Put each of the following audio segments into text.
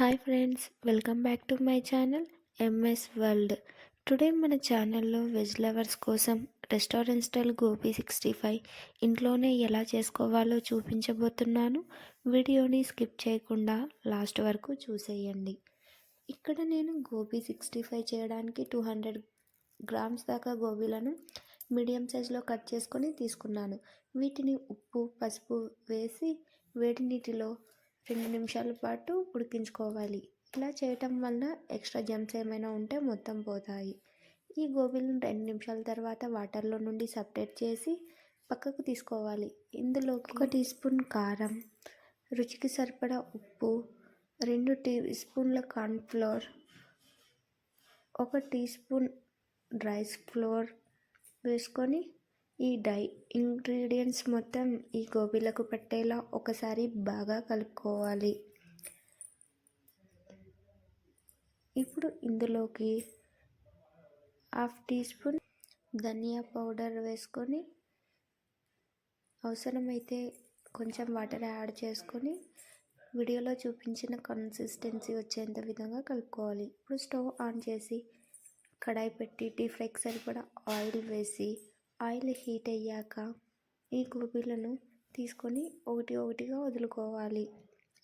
Hi friends welcome back to my channel MS world today మన ఛానల్లో veg lovers కోసం restaurant style gobi sixty five ఇంట్లోనే ఎలా చేసుకోవాలో చూపించబోతున్నాను. వీడియోని స్కిప్ చేయకుండా లాస్ట్ వరకు చూసేయండి. ఇక్కడ నేను గోబీ సిక్స్టీ ఫైవ్ చేయడానికి టూ హండ్రెడ్ గ్రామ్స్ దాకా గోబీలను మీడియం సైజులో కట్ చేసుకొని తీసుకున్నాను. వీటిని ఉప్పు పసుపు వేసి వేడి నీటిలో రెండు నిమిషాల పాటు ఉడికించుకోవాలి. ఇలా చేయటం వలన ఎక్స్ట్రా జమ్స్ ఏమైనా ఉంటే మొత్తం పోతాయి. ఈ గోబీలను రెండు నిమిషాల తర్వాత వాటర్లో నుండి సపరేట్ చేసి పక్కకు తీసుకోవాలి. ఇందులోకి ఒక టీ స్పూన్ కారం రుచికి సరిపడా ఉప్పు రెండు టీ స్పూన్ల కార్న్ఫ్లోర్ ఒక టీ స్పూన్ రైస్ ఫ్లోర్ వేసుకొని ఈ డై ఇంగ్రీడియంట్స్ మొత్తం ఈ గోబీలకు పట్టేలా ఒకసారి బాగా కలుపుకోవాలి. ఇప్పుడు ఇందులోకి హాఫ్ టీ స్పూన్ ధనియా పౌడర్ వేసుకొని అవసరమైతే కొంచెం వాటర్ యాడ్ చేసుకొని వీడియోలో చూపించిన కన్సిస్టెన్సీ వచ్చేంత విధంగా కలుపుకోవాలి. ఇప్పుడు స్టవ్ ఆన్ చేసి కడాయి పెట్టి డీప్ ఫ్రైకి సరిపడా ఆయిల్ వేసి ఆయిల్ హీట్ అయ్యాక ఈ గోబీలను తీసుకొని ఒకటి ఒకటిగా వదులుకోవాలి.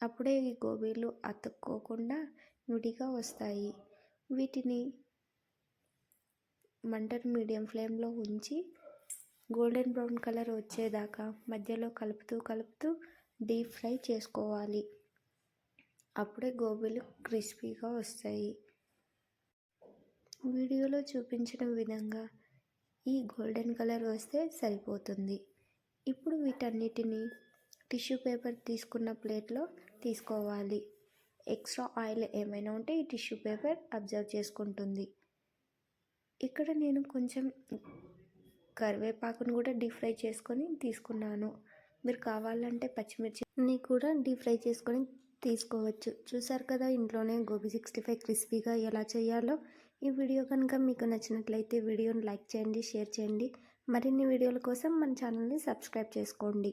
అప్పుడే ఈ గోబీలు అతుక్కోకుండా విడిగా వస్తాయి. వీటిని మంటను మీడియం ఫ్లేమ్లో ఉంచి గోల్డెన్ బ్రౌన్ కలర్ వచ్చేదాకా మధ్యలో కలుపుతూ కలుపుతూ డీప్ ఫ్రై చేసుకోవాలి. అప్పుడే గోబీలు క్రిస్పీగా వస్తాయి. వీడియోలో చూపించిన విధంగా ఈ గోల్డెన్ కలర్ వస్తే సరిపోతుంది. ఇప్పుడు వీటన్నిటిని టిష్యూ పేపర్ తీసుకున్న ప్లేట్లో తీసుకోవాలి. ఎక్స్ట్రా ఆయిల్ ఏమైనా ఉంటే ఈ టిష్యూ పేపర్ అబ్జర్వ్ చేసుకుంటుంది. ఇక్కడ నేను కొంచెం కరివేపాకును కూడా డీప్ ఫ్రై చేసుకొని తీసుకున్నాను. మీరు కావాలంటే పచ్చిమిర్చిని కూడా డీప్ ఫ్రై చేసుకొని తీసుకోవచ్చు. చూసారు కదా ఇంట్లోనే గోబీ సిక్స్టీ ఫైవ్ క్రిస్పీగా ఎలా చేయాలో? ఈ వీడియో కనుక మీకు నచ్చినట్లయితే వీడియోని లైక్ చేయండి షేర్ చేయండి. మరిన్ని వీడియోల కోసం మన ఛానల్ని సబ్స్క్రైబ్ చేసుకోండి.